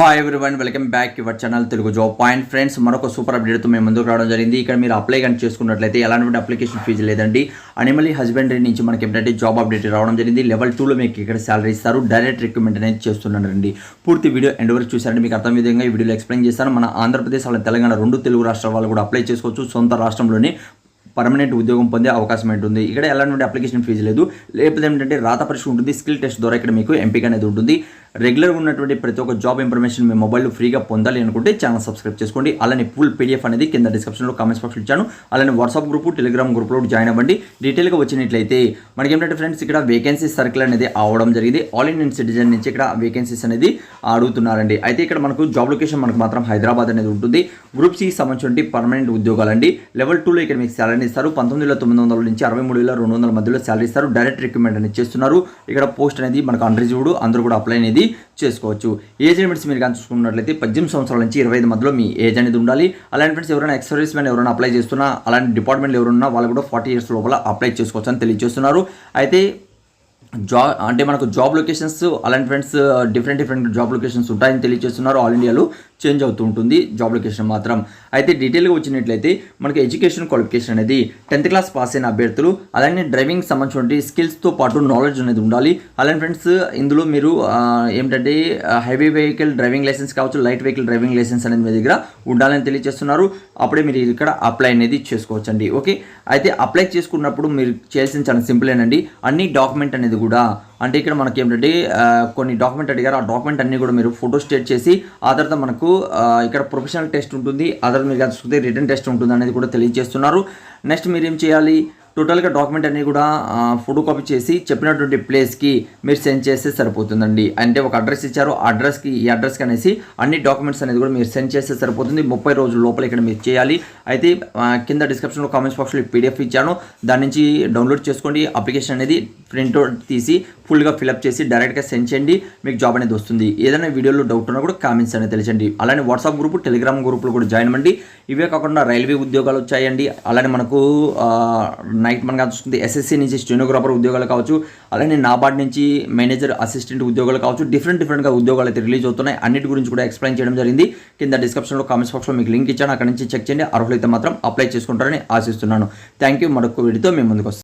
Hi everyone welcome back your channel Telugu job point friends మరొక super అప్డేట్తో మేము ముందుకు రావడం జరిగింది. ఇక్కడ మీరు అప్లై కానీ చేసుకున్నట్లయితే ఎలాంటి అప్లికేషన్ ఫీజు లేదండి. అనిమలీ హస్బెండరీ నుంచి మనకి ఏంటంటే జాబ్ అప్డేట్ రావడం జరిగింది. లెవెల్ టూలో మీకు ఇక్కడ శాలరీ ఇస్తారు. డైరెక్ట్ రిక్రూట్మెంట్ అనేది చేస్తున్నారండి పూర్తి వీడియో ఎండ్ వరకు చూసారంటే మీకు అర్థం విధంగా ఈ వీడియోలో ఎక్స్ప్లెయిన్ చేస్తాను. మన ఆంధ్రప్రదేశ్ అలా తెలంగాణ రెండు తెలుగు రాష్ట్రాల వాళ్ళు కూడా అప్లై చేసుకోవచ్చు. సొంత రాష్ట్రంలోనే పర్మనెంట్ ఉద్యోగం పొందే అవకాశం ఉంటుంది. ఇక్కడ ఎలాంటి అప్లికేషన్ ఫీజు లేదు. లేకపోతే ఏంటంటే రాత పరీక్ష ఉంటుంది. స్కిల్ టెస్ట్ ద్వారా ఇక్కడ మీకు ఎంపిక అనేది ఉంటుంది. రెగ్యులర్గా ఉన్నటువంటి ప్రతి ఒక్క జాబ్ ఇన్ఫర్మేషన్ మీ మొబైల్లో ఫ్రీగా పొందాలి అనుకుంటే ఛానల్ సబ్స్క్రైబ్ చేసుకోండి. అలానే ఫుల్ పీడిఎఫ్ అనేది కింద డిస్క్రిప్షన్లో కామెంట్స్ బాక్స్ ఇచ్చాను. అలానే వాట్సాప్ గ్రూప్ టెలిగ్రామ్ గ్రూప్లో జాయిన్ అవ్వండి. డీటెయిల్గా వచ్చినట్లయితే మనకి ఏంటంటే ఫ్రెండ్స్ ఇక్కడ వేకెన్సీ సర్కిల్ అనేది అవడం జరిగింది. ఆల్ ఇండియన్ సిటిజన్ నుంచి ఇక్కడ వేకెన్సీస్ అనేది అడుగుతున్నారండి. అయితే ఇక్కడ మనకు జాబ్ లొకేషన్ మనకు మాత్రం హైదరాబాద్ అనేది ఉంటుంది. గ్రూప్ సికి సంబంధించి పర్మనెంట్ ఉద్యోగాలండి లెవెల్ టూలో ఇక్కడ మీకు శాలరీ ఇస్తారు. పంతొమ్మిది వేల తొమ్మిది వందల నుంచి అరవై మూడు వేల రెండు వందల మధ్యలో శాలరీ ఇస్తారు. డైరెక్ట్ రిక్రూట్మెంట్ అనేది చేస్తున్నారు. ఇక్కడ పోస్ట్ అనేది మనకు అన్రిజీవ్డ్ అందరూ కూడా అప్లై అనేది చేసుకోవచ్చు. ఏజ్ లిమిట్స్ మీరు కానీ చూసుకున్నట్లయితే పద్దెనిమిది సంవత్సరాల నుంచి ఇరవై ఐదు మధ్యలో మీ ఏజ్ అనేది ఉండాలి. అలాంటి ఫ్రెండ్స్ ఎవరైనా ఎక్సర్వీస్ మ్యాన్ ఎవరైనా అప్లై చేస్తున్నా అలాంటి డిపార్ట్మెంట్ ఎవరున్నా వాళ్ళు కూడా ఫార్టీ ఇయర్స్ లోపల అప్లై చేసుకోవచ్చు అని తెలియజేస్తున్నారు. అయితే జా అంటే మనకు జాబ్ లొకేషన్స్ అలాంటి friends different different job locations ఉంటాయని తెలియజేస్తున్నారు ఆల్ ఇండియాలో చేంజ్ అవుతూ ఉంటుంది జాబ్ లొకేషన్ మాత్రం. అయితే డీటెయిల్గా వచ్చినట్లయితే మనకి ఎడ్యుకేషన్ క్వాలిఫికేషన్ అనేది టెన్త్ క్లాస్ పాస్ అయిన అభ్యర్థులు అలానే డ్రైవింగ్ సంబంధించిన స్కిల్స్తో పాటు నాలెడ్జ్ అనేది ఉండాలి. అలానే ఫ్రెండ్స్ ఇందులో మీరు ఏమిటంటే హెవీ వెహికల్ డ్రైవింగ్ లైసెన్స్ కావచ్చు లైట్ వెహికల్ డ్రైవింగ్ లైసెన్స్ అనేది మీ దగ్గర ఉండాలని తెలియజేస్తున్నారు అప్పుడే మీరు ఇక్కడ అప్లై అనేది చేసుకోవచ్చండి. ఓకే? అయితే అప్లై చేసుకున్నప్పుడు మీరు చేయాల్సిన చాలా సింపుల్ ఏనండి. అన్ని డాక్యుమెంట్ అనేది కూడా. అంటే ఇక్కడ మనకి ఏంటంటే కొన్ని డాక్యుమెంట్ అడిగారు. ఆ డాక్యుమెంట్ అన్ని కూడా మీరు ఫోటో స్టేట్ చేసి ఆ తర్వాత మనకు ఇక్కడ ప్రొఫెషనల్ టెస్ట్ ఉంటుంది. ఆ తర్వాత మీరు చూస్తే రిటర్న్ టెస్ట్ ఉంటుంది అనేది కూడా తెలియజేస్తున్నారు. నెక్స్ట్ మీరు ఏం చేయాలి? టోటల్గా డాక్యుమెంట్ అన్నీ కూడా ఫోటో కాపీ చేసి చెప్పినటువంటి ప్లేస్కి మీరు సెండ్ చేస్తే సరిపోతుందండి. అంటే ఒక అడ్రస్ ఇచ్చారు. ఆ అడ్రస్కి ఈ అడ్రస్కి అనేసి అన్ని డాక్యుమెంట్స్ అనేది కూడా మీరు సెండ్ చేస్తే సరిపోతుంది. ముప్పై రోజుల లోపల ఇక్కడ మీరు చేయాలి. అయితే కింద డిస్క్రిప్షన్లో కామెంట్స్ బాక్స్లో పీడిఎఫ్ ఇచ్చాను. దాని నుంచి డౌన్లోడ్ చేసుకోండి. అప్లికేషన్ అనేది ప్రింట్అవుట్ తీసి ఫుల్గా ఫిల్అప్ చేసి డైరెక్ట్గా సెండ్ చేయండి. మీకు జాబ్ అనేది వస్తుంది. ఏదైనా వీడియోలో డౌట్ ఉన్నా కూడా కామెంట్స్ అనేది తెలియజండి అలానే వాట్సాప్ గ్రూప్ టెలిగ్రామ్ గ్రూప్లో కూడా జాయిన్ అవ్వండి. ఇవే కాకుండా రైల్వే ఉద్యోగాలు వచ్చాయండి. అలానే మనకు నైట్ మనకు వస్తుంది. ఎస్ఎస్సీ నుంచి స్టెనోగ్రాఫర్ ఉద్యోగాలు కావచ్చు. అలానే నాబార్డ్ నుంచి మేనేజర్ అసిస్టెంట్ ఉద్యోగాలు కావచ్చు. డిఫరెంట్ డిఫరెంట్గా ఉద్యోగాలు అయితే రిలీజ్ అవుతున్నాయి. అన్నిటి గురించి కూడా ఎక్స్ప్లెయిన్ చేయడం జరిగింది. కింద డిస్క్రిప్షన్లో కామెంట్స్ బాక్స్లో మీకు లింక్ ఇచ్చాను. అక్కడ నుంచి చెక్ చేయండి. అర్హులైతే మాత్రం అప్లై చేసుకుంటారని ఆశిస్తున్నాను. థ్యాంక్ యూ మరొక వీడితో మేము ముందుకు